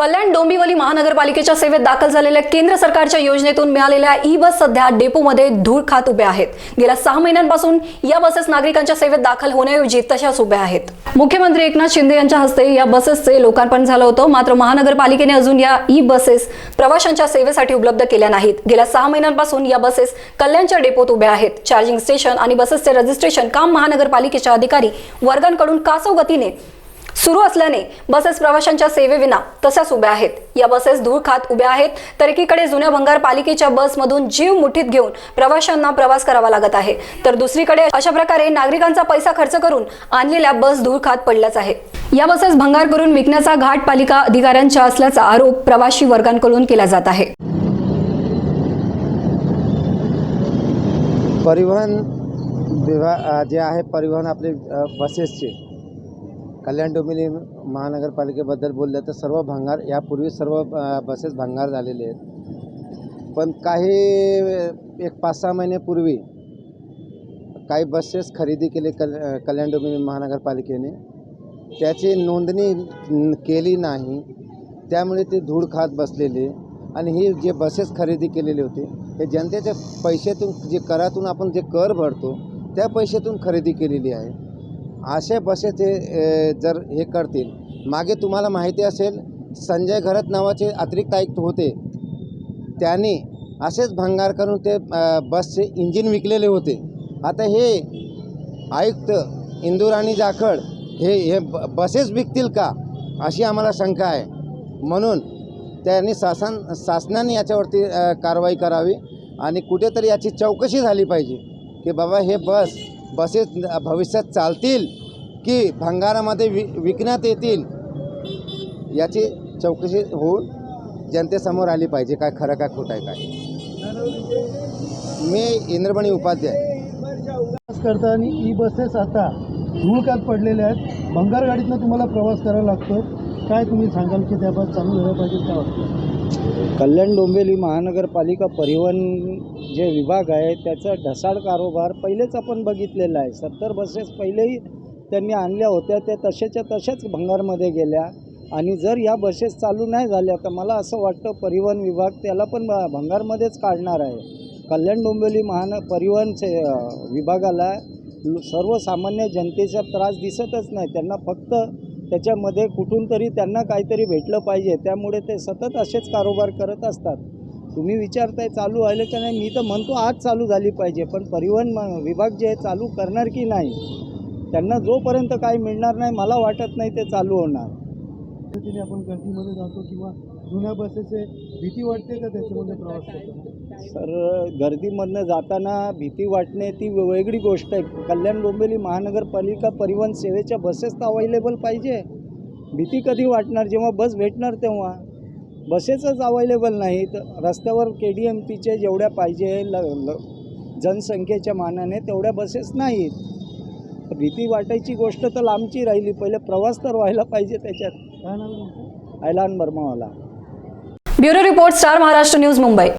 कल्याण डोंबिवली महानगरपालिकेच्या सेवेत दाखल झालेल्या केंद्र सरकारच्या योजनेतून मिळालेल्या ई बस सध्या डेपोमध्ये धूळ खात उभ्या आहेत. गेल्या सहा महिन्यांपासून या बसेस नागरिकांच्या सेवेत दाखल होण्याऐवजी तशाच उभ्या आहेत. मुख्यमंत्री एकनाथ शिंदे यांच्या हस्ते या बसेसचे लोकार्पण झालं होतं. मात्र महानगरपालिकेने अजून या ई बसेस प्रवाशांच्या सेवेसाठी उपलब्ध केल्या नाहीत. गेल्या सहा महिन्यांपासून या बसेस कल्याणच्या डेपोत उभ्या आहेत. चार्जिंग स्टेशन आणि बसेसचे रजिस्ट्रेशन काम महानगरपालिकेच्या अधिकारी वर्गांकडून कासव गतीने सुरू असल्याने बसेस प्रवाशांच्या सेवेविना तशाच उभ्या आहेत. या बसेस धूळ खात उभ्या आहेत तर एकीकडे जुन्या भंगार पालिकेच्या बसमधून जीव मुठीत घेऊन प्रवाशांना प्रवास करावा लागत आहे. तर दुसरीकडे अशा प्रकारे नागरिकांचा पैसा खर्च करून आणलेल्या बस धूळ खात पडल्याच आहे. या बसेस भंगार करून विकण्याचा घाट पालिका अधिकाऱ्यांच्या असल्याचा आरोप प्रवासी वर्गांकडून केला जात आहे. परिवहन विभाग जे आहे परिवहन आपले बसेसचे कल्याण डोंबिवली महानगरपालिकेबद्दल बोललं तर सर्व भंगार यापूर्वी सर्व बसेस भंगार झालेले आहेत. पण काही एक पाच सहा महिन्यापूर्वी काही बसेस खरेदी केले कल कल्याण डोंबिवली महानगरपालिकेने. त्याची नोंदणी केली नाही. त्यामुळे ते धूळ खात बसलेले आणि ही जे बसेस खरेदी केलेले होते हे जनतेच्या पैशातून जे करातून आपण जे कर भरतो त्या पैशातून खरेदी केलेली आहे. असे बसेस हे जर हे करतील. मागे तुम्हाला माहिती असेल संजय घरत नावाचे अतिरिक्त आयुक्त होते. त्यांनी असेच भंगार करून ते बसचे इंजिन विकलेले होते. आता हे आयुक्त इंदुराणी जाखड हे हे ब बसेस विकतील का? अशी आम्हाला शंका आहे. म्हणून त्यांनी शासन शासनाने याच्यावरती कारवाई करावी आणि कुठेतरी याची चौकशी झाली पाहिजे की बाबा हे बस बसेस भविष्यात चालतील की भंगारामध्ये वि विकण्यात येतील याची चौकशी होऊन जनतेसमोर आली पाहिजे काय खरं काय खोटं आहे काय. मी इंद्रमणी उपाध्याय. प्रवास करताना ई बसेस आता धूळकात पडलेल्या आहेत. भंगार गाडीतनं तुम्हाला प्रवास करावा लागतो काय तुम्ही सांगाल की त्या बस चालू झालं पाहिजे काय वाटतं? कल्याण डोंबिवली महानगरपालिका परिवहन जे विभाग आहे त्याचा ढसाळ कारोबार पहिलेच आपण बघितलेला आहे. सत्तर बसेस पहिलेही त्यांनी आणल्या होत्या त्या तशाच्या तशाच भंगारमध्ये गेल्या. आणि जर या बसेस चालू नाही झाल्या तर मला असं वाटतं परिवहन विभाग त्याला पण भंगारमध्येच काढणार आहे. कल्याण डोंबिवली महान परिवहनचे विभागाला सर्वसामान्य जनतेचा त्रास दिसतच नाही. त्यांना फक्त त्याच्यामध्ये कुठून तरी त्यांना काहीतरी भेटलं पाहिजे. त्यामुळे ते सतत असेच कारोबार करत असतात. तुम्ही विचारताय चालू आले का नाही? मी तर म्हणतो आज चालू झाली पाहिजे. पण परिवहन म- विभाग जे आहे चालू करणार की नाही? त्यांना जोपर्यंत काही मिळणार नाही मला वाटत नाही ते चालू होणार. पद्धतीने आपण गर्दीमध्ये जातो किंवा जुन्या बसेसचे भीती वाटते का त्याच्यामध्ये प्रवास करतो सर गर्दीमधनं जाताना भीती वाटणे ती वेगळी गोष्ट आहे. कल्याण डोंबिवली महानगरपालिका परिवहन सेवेच्या बसेस तर अवेलेबल पाहिजे. भीती कधी वाटणार? जेव्हा बस भेटणार तेव्हा. बसेसच अवेलेबल नाहीत. रस्त्यावर के डी एम पीचे जेवढ्या पाहिजे ल ल जनसंख्येच्या मानाने तेवढ्या बसेस नाहीत. भीती वाटायची गोष्ट तर लांबची राहिली. पहिले प्रवास तर व्हायला पाहिजे त्याच्यात. Ailan Barmawala. Bureau report star Maharashtra news Mumbai.